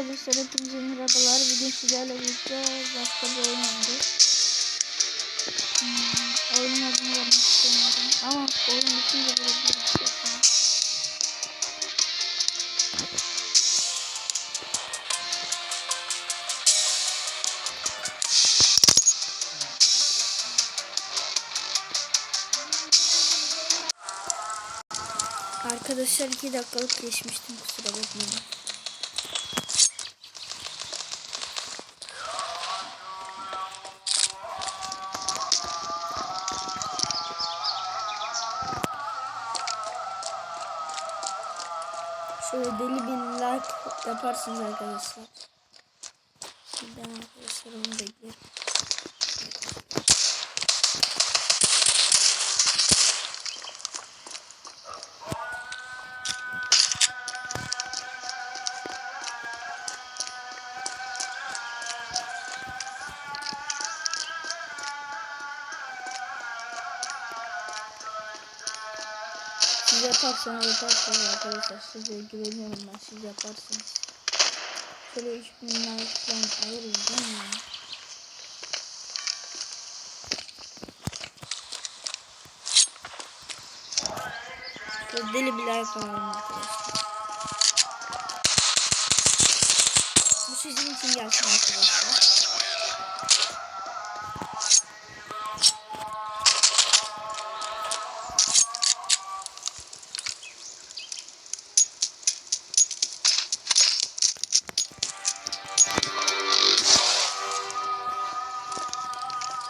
Arkadaşlar hepinize merhabalar. Bugün sizlerle birlikte başka bir oyun oynuyoruz. Hmm, oyunun adını vermek istemiyorum. Ama oyun bitince şey yapacağım. Arkadaşlar 2 dakikalık geçmiştim kusura bakmayın. Like yaparsınız arkadaşlar. Sizden arkadaşlar onu beklerim. Siz yaparsanız yaparsınız arkadaşlar. Size güveniyorum ben. Siz yaparsınız. Şöyle 3000 like falan alırız değil mi? Şöyle deli bir like alalım arkadaşlar. Bu sizin için gelsin arkadaşlar.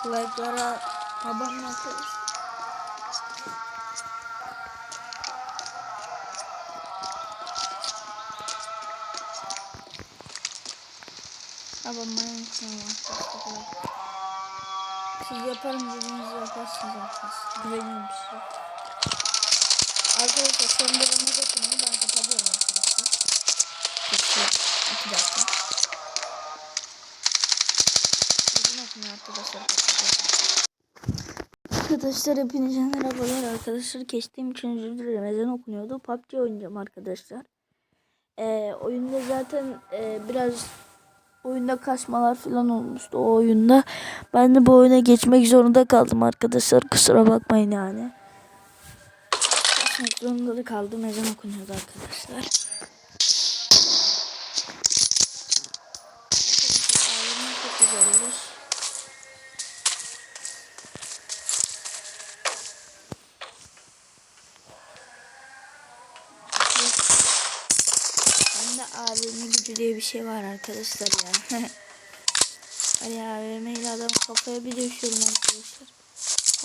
Like'lara abone oluruz. Abone unutmayın arkadaşlar. Siz yaparım dediğinizi yaparsınız arkadaşlar. Güveniyorum size. Arkadaşlar son bölümü geçin. Ben kapatıyorum arkadaşlar. Peki, iki dakika. Okumuyor arkadaşlar. Arkadaşlar hepinize merhabalar arkadaşlar. Geçtiğim için özür dilerim. Ezan okunuyordu. PUBG oynayacağım arkadaşlar. Ee, oyunda zaten e, biraz oyunda kasmalar falan olmuştu o oyunda. Ben de bu oyuna geçmek zorunda kaldım arkadaşlar. Kusura bakmayın yani. Geçmek zorunda da kaldım. Ezan okunuyordu. Arkadaşlar, AVM gücü diye bir şey var arkadaşlar ya. Hani AVM ile adam kafaya bir düşüyorum arkadaşlar.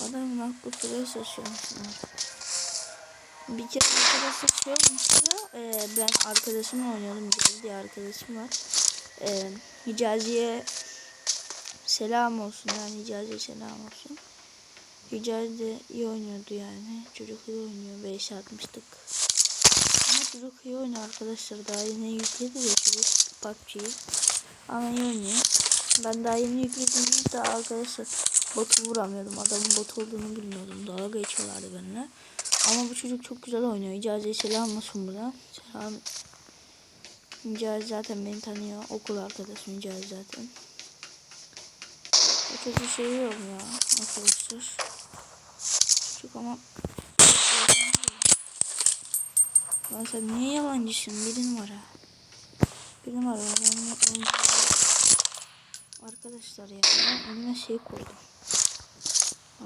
Adamın aklı sıraya şaşırmışsın Bir kere arkadaşlar şey olmuştu. E, ben arkadaşımla oynuyordum. Hicazi diye arkadaşım var. E, Hicazi'ye selam olsun yani Hicazi'ye selam olsun. Hicazi de iyi oynuyordu yani. Çocuk iyi oynuyor. 5 atmıştık. Ama çocuk iyi oynuyor arkadaşlar. Daha yeni yükledi ya çocuk PUBG'yi. Ama iyi oynuyor. Ben daha yeni yükledim daha arkadaşlar botu vuramıyordum. Adamın bot olduğunu bilmiyordum. Dalga geçiyorlardı benimle. Ama bu çocuk çok güzel oynuyor. İcazi'ye selam olsun buradan. Selam. İcazi zaten beni tanıyor. Okul arkadaşım İcazi zaten. Bu çocuğu seviyorum ya arkadaşlar. Çocuk ama Lan sen niye yalancısın? Bir numara. Bir numara. Ben, ben, Arkadaşlar ya ben önüme şey koydum.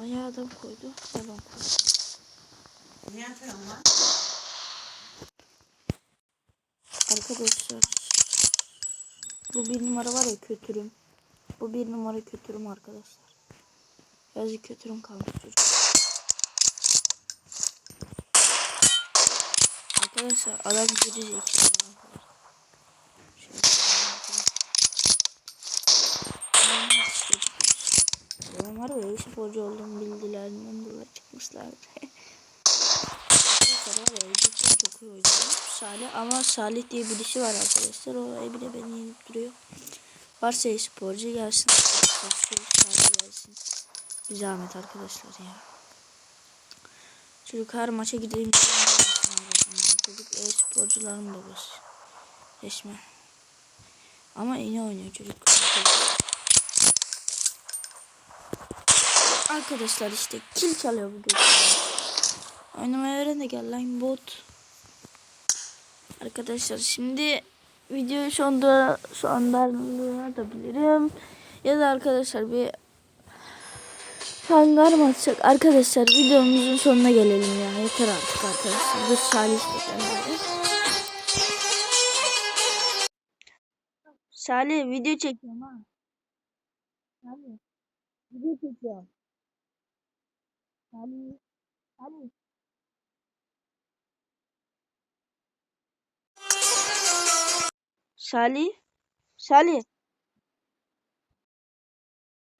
Ayağı adam koydu. Ya ben koydum. Ne yapıyorsun lan? Arkadaşlar. Bu bir numara var ya kötürüm. Bu bir numara kötürüm arkadaşlar. Yazık kötürüm kalmış adam geri zekalı. Şöyle Adam var ya sporcu olduğumu bildilerinden dolayı çıkmışlardı. cidden çok iyi oynuyor. Salih ama Salih diye birisi var arkadaşlar. O ev bile beni yenip duruyor. Varsa sporcu gelsin. Salih gelsin. Bir zahmet arkadaşlar ya. Çocuk her maça gideyim. Çocuk e-sporcuların babası. Resmen. Ama iyi oynuyor çocuk. Arkadaşlar işte kill çalıyor bu götür. Oynamaya öğren de gel lan bot. Arkadaşlar şimdi videoyu şu anda şu anda da bilirim. Ya da arkadaşlar bir hangar mı atacak? Arkadaşlar videomuzun sonuna gelelim ya. Yeter artık arkadaşlar. Bu Salih dedi. Salih video çekiyorum ha. Salih video çekiyorum. Salih. Salih. Salih. Salih.